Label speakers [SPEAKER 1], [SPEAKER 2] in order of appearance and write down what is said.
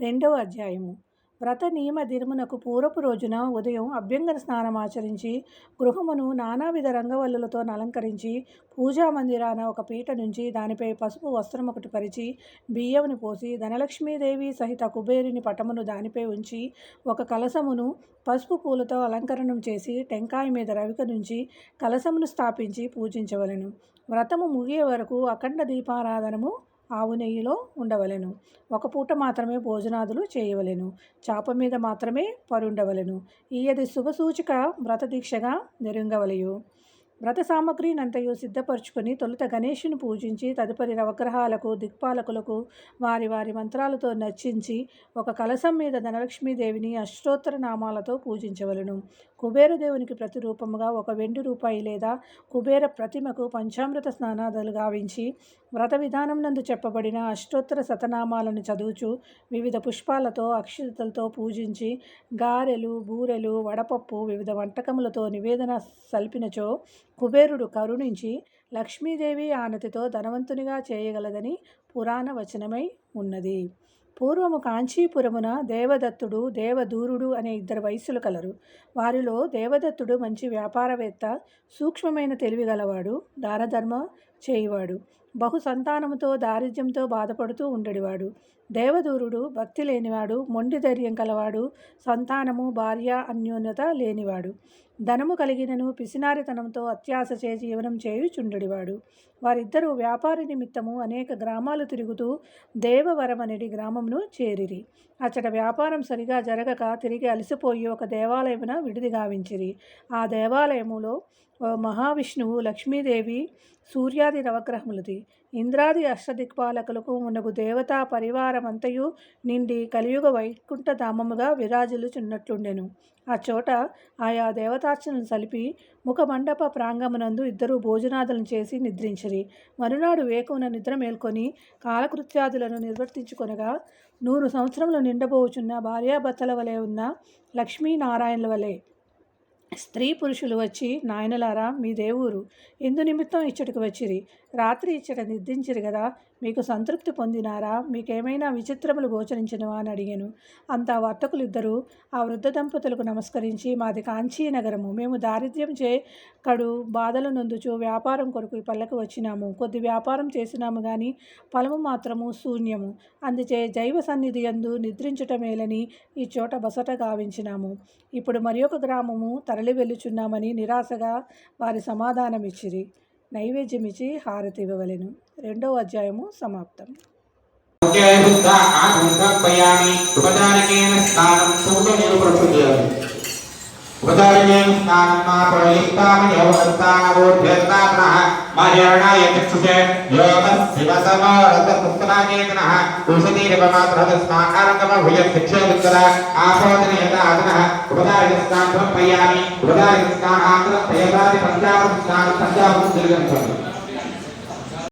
[SPEAKER 1] రెండవ అధ్యాయము. వ్రత నియమ దిర్మునకు పూర్వపు రోజున ఉదయం అభ్యంగన స్నానం ఆచరించి గృహమును నానావిధ రంగవల్లులతో అలంకరించి పూజా మందిరాన ఒక పీట నుంచి దానిపై పసుపు వస్త్రం ఒకటి పరిచి బియ్యమును పోసి ధనలక్ష్మీదేవి సహిత కుబేరుని పటమును దానిపై ఉంచి ఒక కలసమును పసుపు పూలతో అలంకరణం చేసి టెంకాయ మీద రవిక నుంచి కలసమును స్థాపించి పూజించవలెను. వ్రతము ముగియే వరకు అఖండ దీపారాధనము ఆవు నెయ్యిలో ఉండవలెను. ఒక పూట మాత్రమే భోజనాదులు చేయవలెను. చాప మీద మాత్రమే పరుండవలెను. ఈయది శుభసూచిక వ్రతదీక్షగా నెరుంగవలయు. వ్రత సామగ్రినంతయు సిద్ధపరుచుకొని తొలుత గణేషుని పూజించి తదుపరి నవగ్రహాలకు దిక్పాలకులకు వారి వారి మంత్రాలతో నర్చించి ఒక కలశం మీద ధనలక్ష్మీదేవిని అష్టోత్తర నామాలతో పూజించవలను కుబేరదేవునికి ప్రతిరూపముగా ఒక వెండి రూపాయి లేదా కుబేర ప్రతిమకు పంచామృత స్నానాదాలు గావించి వ్రత విధానం నందు చెప్పబడిన అష్టోత్తర శతనామాలను చదువుచు వివిధ పుష్పాలతో అక్షతలతో పూజించి గారెలు బూరెలు వడపప్పు వివిధ వంటకములతో నివేదన సల్పినచో కుబేరుడు కరుణించి లక్ష్మీదేవి ఆనతితో ధనవంతునిగా చేయగలదని పురాణ వచనమై ఉన్నది. పూర్వము కాంచీపురమున దేవదత్తుడు దేవదూరుడు అనే ఇద్దరు వయస్సులు కలరు. వారిలో దేవదత్తుడు మంచి వ్యాపారవేత్త సూక్ష్మమైన తెలివిగలవాడు దానధర్మ చేయువాడు బహు సంతానముతో దారిద్ర్యంతో బాధపడుతూ ఉండేవాడు. దేవదూరుడు భక్తి లేనివాడు మొండి ధైర్యం కలవాడు సంతానము భార్య అన్యోన్యత లేనివాడు. ధనము కలిగినను పిసినారితనంతో అత్యాశ చే జీవనం చేయుచుండెడివాడు వారిద్దరూ వ్యాపార నిమిత్తము అనేక గ్రామాలు తిరుగుతూ దేవవరమనడి గ్రామమును చేరిరి. అచ్చట వ్యాపారం సరిగా జరగక తిరిగి అలసిపోయి ఒక దేవాలయమున విడిది గావించిరి. ఆ దేవాలయములో మహావిష్ణువు లక్ష్మీదేవి సూర్యాది నవగ్రహములది ఇంద్రాది అష్టదిక్పాలకులకు మునగు దేవతా పరివారమంతయు నిండి కలియుగ వైకుంఠ ధామముగా విరాజిల్లుచున్నట్లుండెను. ఆ చోట ఆయా దేవతార్చనలు సలిపి ముఖ మండప ప్రాంగమునందు ఇద్దరు భోజనాదులను చేసి నిద్రించిరి. మరునాడు వేకున నిద్ర మేల్కొని కాలకృత్యాదులను నిర్వర్తించుకొనగా నూరు సంవత్సరములు నిండబోచున్న భార్యాభర్తల వలె ఉన్న లక్ష్మీనారాయణుల వలె స్త్రీ పురుషులు వచ్చి నాయనలారా మీ దేవురు ఇందు నిమిత్తం ఇచ్చటికి వచ్చిరి. రాత్రి ఇచ్చట నిద్రించిరు కదా మీకు సంతృప్తి పొందినారా? మీకేమైనా విచిత్రములు గోచరించినవా? అని అడిగాను. అంతా వర్తకులు ఇద్దరు ఆ వృద్ధ దంపతులకు నమస్కరించి మాది కాంచీ నగరము. మేము దారిద్ర్యం చే కడు బాధలు నొందుచు వ్యాపారం కొరకు ఈ పల్లెకు వచ్చినాము. కొద్ది వ్యాపారం చేసినాము కానీ ఫలము మాత్రము శూన్యము. అందుచే జైవ సన్నిధి అందు నిద్రించటమేలని ఈ చోట బసట గావించినాము. ఇప్పుడు మరి ఒక గ్రామము తరలి వెళ్ళుచున్నామని నిరాశగా వారి సమాధానమిచ్చిరి. నైవేద్యమిచ్చి హారతి ఇవ్వవలెను రెండవ అధ్యాయము సమాప్తం.
[SPEAKER 2] ఉపచారికేన స్నానం సూచనీయులు ప్రచుర్యాలి ఉపచారికేన స్నానం మా చక్షుషే యోగ శివ సమరత పుస్తనాచేతనః ఔషధీరవమాత్రహ స్నానారంగమ భుజ శిక్షోత్తర ఆపోదన స్నానం పయ్యామి స్నానాంతరం పంచామృత స్నానం పంచామృతం